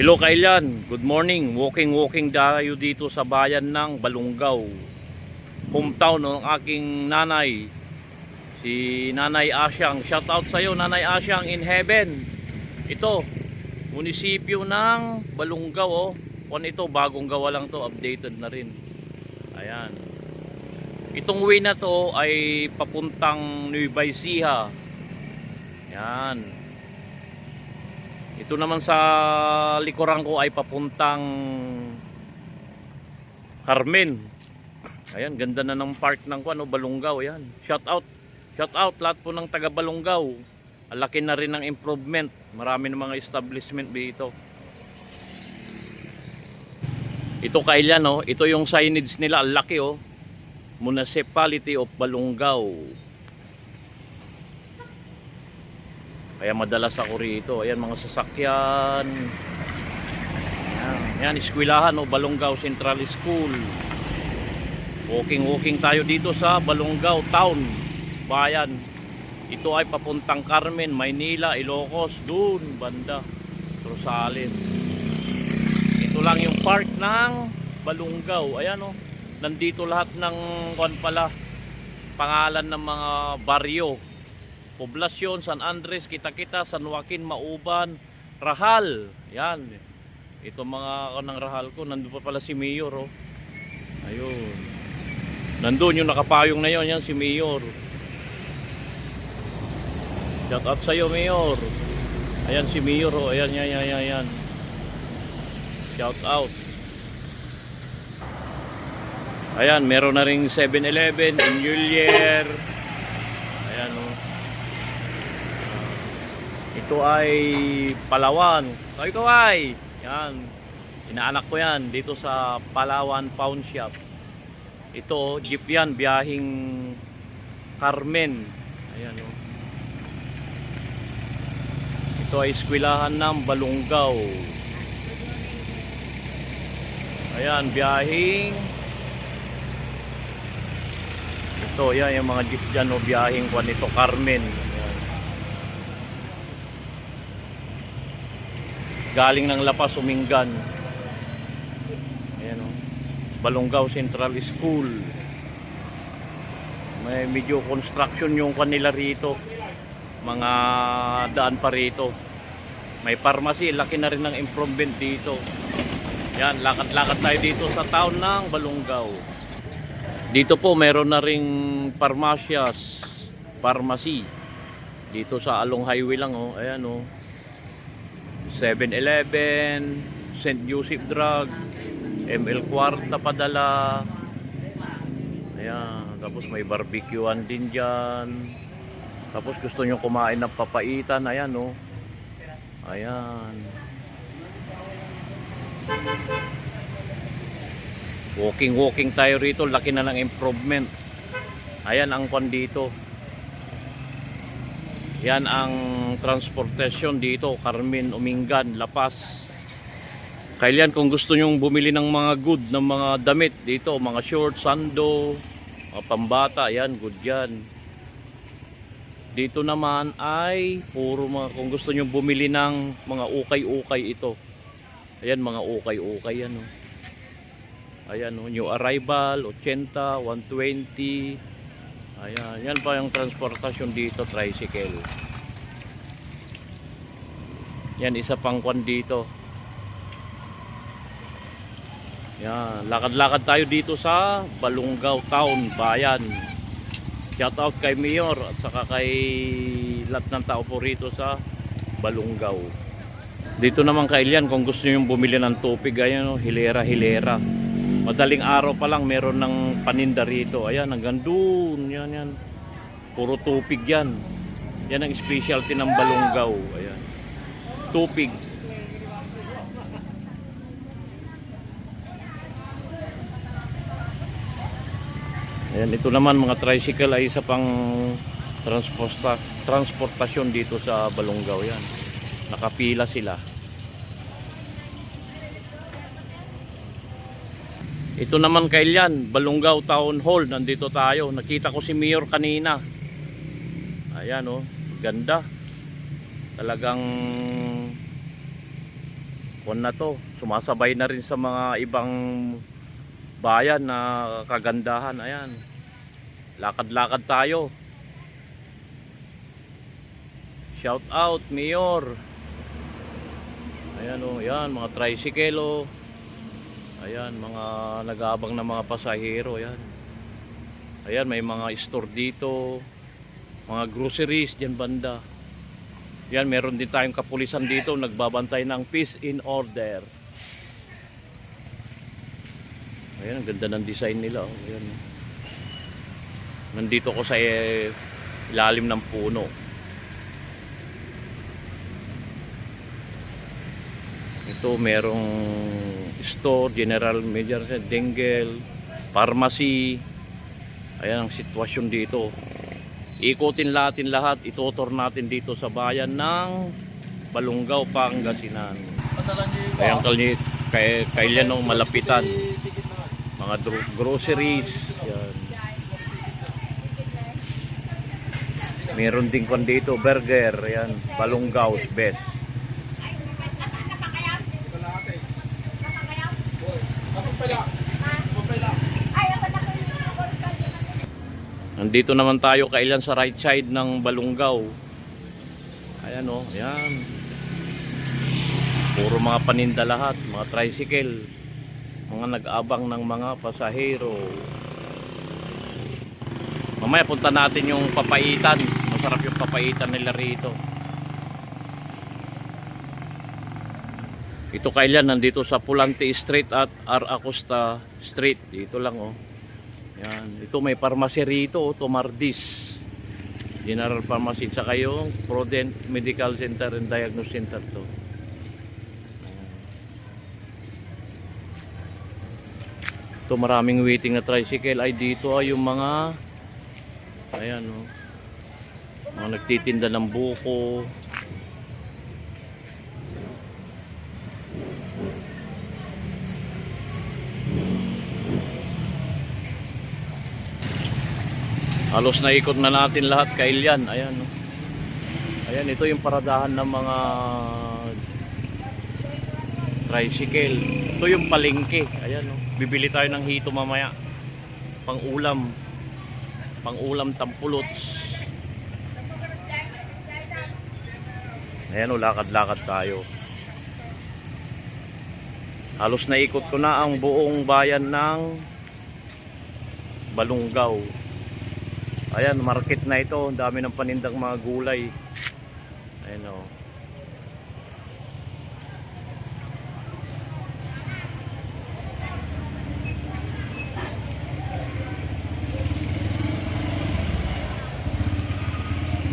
Hello Kailan, good morning. Walking-walking tayo dito sa bayan ng Balungaw. Hometown ng aking nanay. Si Nanay Asyang. Shout out sa iyo Nanay Asyang in heaven. Ito, munisipyo ng Balungaw oh. Kung ito, bagong gawa lang to, updated na rin. Ayan. Itong way na to ay papuntang Nueva Ecija. Yan. Ito naman sa likuran ko ay papuntang Carmen. Ayan, ganda na ng park ng ano, Balungaw. Ayan. Shout out. Shout out lahat po ng taga Balungaw. Laki na rin ng improvement. Marami ng mga establishment dito. Ito kailan oh, ito yung signage nila, ang laki oh. Municipality of Balungaw. Kaya madalas ako rito. Ayan mga sasakyan. Ayan, eskwelahan o Balongaw Central School. Walking-walking tayo dito sa Balongaw Town, bayan. Ito ay papuntang Carmen, Maynila, Ilocos, dun, banda, Rosales. Ito lang yung park ng Balongaw. Ayan o, nandito lahat ng kwan pala, pangalan ng mga baryo Poblasyon, San Andres, Kita-Kita, San Joaquin, Mauban, Rahal. Yan. Ito mga kanang Rahal ko. Nandun pa pala si Mayor. Oh. Ayun. Nandun yung nakapayong na yon Yan si Mayor. Shout out sa'yo, Mayor. Ayan si Mayor. Oh. Ayan, yan, yan, yan, yan. Shout out. Ayan, meron na ring 7-Eleven, Injulier. Ayan, oh. Ito ay Palawan. So ito ay, yan, inaanak ko yan dito sa Palawan Pawn Shop. Ito, jeep yan, biyahing Carmen. Ayan o. Ito ay eskwelahan ng Balungaw. Ayan, biyahing ito, yan yung mga jeep dyan o biyahing kwan ito, Carmen. Ayan. Galing ng Lapas Umingan. Ayan o. Balongaw Central School. May medyo construction yung kanila rito. Mga daan pa rito. May pharmacy, laki na rin ng improvement dito. Yan, lakad-lakad tayo dito sa town ng Balongaw. Dito po meron na ring parmasyas, pharmacy. Dito sa Along Highway lang oh. Ayan oh. 7-Eleven, St. Joseph Drug, ML Quarta padala. Ayan, tapos may barbecuean din dyan. Tapos gusto nyo kumain ng papaitan, ayan oh. Ayan. Walking-walking tayo rito, laki na ng improvement. Ayan ang kwan dito. Yan ang transportation dito, Carmen, Umingan, Lapas. Kailan kung gusto nyong bumili ng mga good, ng mga damit dito, mga short, sando, mga pambata, yan, good yan. Dito naman ay puro mga, kung gusto nyong bumili ng mga ukay-ukay ito. Ayan, mga ukay-ukay yan. Oh. Ayan, oh, new arrival, 80, 120, Ayan, yan pa yung transportasyon dito, tricycle. Yan, isa pang kwan dito. Yan, lakad-lakad tayo dito sa Balungaw Town, Bayan. Shout out kay Mayor at saka kay lahat ng tao po rito sa Balungaw. Dito naman kay Elian, kung gusto nyo bumili ng tupig, ayan, oh, hilera-hilera. Madaling araw pa lang meron ng paninda rito. Ayan, hanggang doon. Yan, yan. Puro tupig yan. Yan ang specialty ng balunggaw. Ayan. Tupig. Ayan, ito naman mga tricycle ay isa pang transporta transportasyon dito sa Balungaw yan. Nakapila sila. Ito naman kailan, Balungaw Town Hall, nandito tayo. Nakita ko si Mayor kanina. Ayan oh, ganda. Talagang kung na to, sumasabay na rin sa mga ibang bayan na kagandahan. Ayan. Lakad-lakad tayo. Shout out, Mayor. Ayan oh, yan, mga tricycle oh. Ayan, mga nag-aabang na mga pasahero, ayan. Ayan, may mga store dito. Mga groceries diyan banda. Yan, meron din tayong kapulisan dito nagbabantay ng peace in order. Ayan, ang ganda ng design nila. Oh. Ayan. Nandito ko sa eh, ilalim ng puno. Ito merong store, general major, dengue, pharmacy. Ayan ang sitwasyon dito. Ikutin natin lahat, itutor natin dito sa bayan ng Balungaw, Pangasinan. Ayan kalye, kay, kailan nung malapitan. Mga groceries. Yan. Meron din kwan dito, burger. Ayan, Balungaw, best. Nandito naman tayo kailan sa right side ng Balungaw. Ayan o, ayan. Puro mga paninda lahat, mga tricycle. Mga nag-abang ng mga pasahero. Mamaya punta natin yung papaitan. Masarap yung papaitan nila rito. Ito kailan nandito sa Pulante Street at R. Acosta Street. Dito lang oh. Yan. Ito may pharmacy rito, oh, Tomardis. General Pharmacy. Tsaka yung Prudent Medical Center and Diagnosis Center to. Ito maraming waiting na tricycle. Ay dito ay yung mga ayan oh. Mga nagtitinda ng buko. Halos naikot na natin lahat kailyan. Ayan. oh. Ayan, ito yung paradahan ng mga tricycle. Ito yung palengke. Ayan, oh. bibili tayo ng hito mamaya. Pang ulam. Pang ulam tampulots. Ayan, oh, lakad-lakad tayo. Halos naikot ko na ang buong bayan ng Balungaw. Ayan, market na ito. Ang dami ng panindang mga gulay. Ayan o.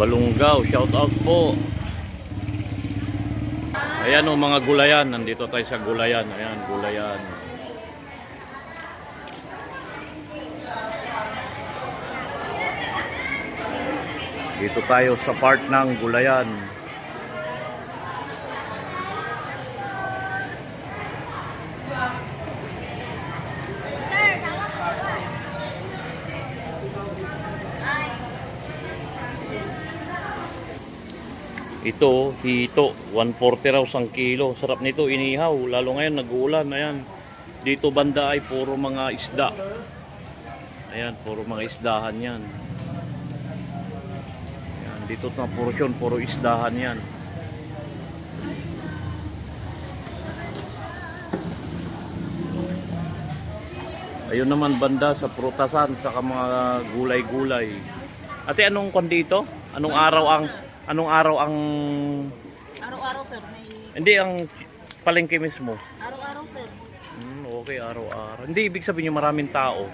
Balungaw, shout out po. Ayan o mga gulayan. Nandito tayo sa gulayan. Ayan, gulayan. Dito tayo sa part ng gulayan. Ito, hito, 140 raw sang kilo. Sarap nito, inihaw. Lalo ngayon, nag-uulan. Ayan. Dito banda ay puro mga isda. Ayan, puro mga isdahan yan. Dito na portion, puro isdahan yan. Ayun naman banda sa prutasan, saka mga gulay-gulay. Ate, anong kon dito? Anong araw ang anong araw ang Araw-araw sir, may hindi ang palengke mismo? araw-araw sir. Hmm, okay, araw-araw. Hindi ibig sabihin yung maraming tao.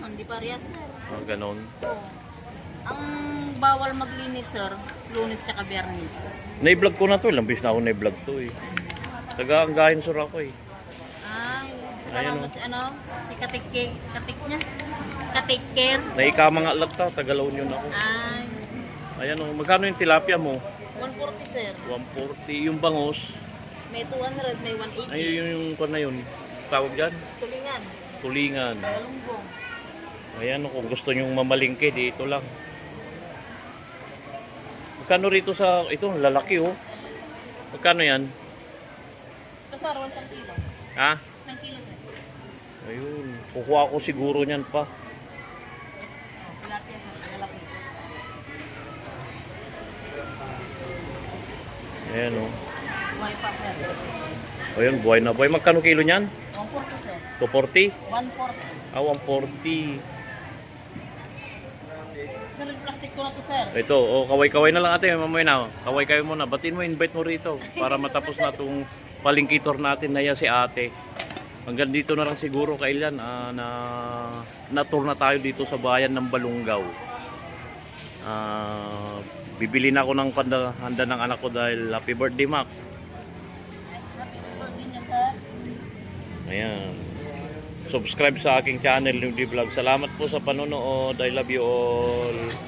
Hindi parehas sir. Ah, ganon. Oo. Ang bawal maglinis sir, lunes tsaka biyernes. Na-vlog ko na to, ilang beses na ako na-vlog to eh. Taga Anggahin sur ako eh. Ay, Ayun, kasama oh. si ano, si katik, katik niya. Katik care. Naikama nga lang ta, Tagalaw yun ako. Ay, Ayan oh, magkano yung tilapia mo? 140 sir. 140. Yung bangos, May 200, may 180. ay yung, yung, yung, na yun. Tawag dyan? Tulingan, Tulingan. galunggong. Ayan oh, kung gusto nyong mamalingke, dito lang. Magkano rito sa, ito, lalaki oh. Magkano yan? Sir, 1 kilo. Ha? 1 kilo. Ayun. Kukuha ko siguro niyan pa. Oh, tilapia sir, lalaki. Ayan o. Buhay pa sir. Ayun, buhay na buhay. Magkano kilo niyan? 140 sir. 240? 140. Ah, 140. Ko na to sir. Ito, oh, kaway-kaway na lang ate, mamaya na. Kaway-kaway muna. Batin mo, invite mo rito para matapos na itong palingkitor natin na yan si ate. Hanggang dito na lang siguro kailan ah, na na-tour na tayo dito sa bayan ng Balungaw. Ah, bibili na ako ng handa ng anak ko dahil happy birthday, Mac. Ayan. Subscribe sa aking channel, yung Vlog. Salamat po sa panonood. I love you all.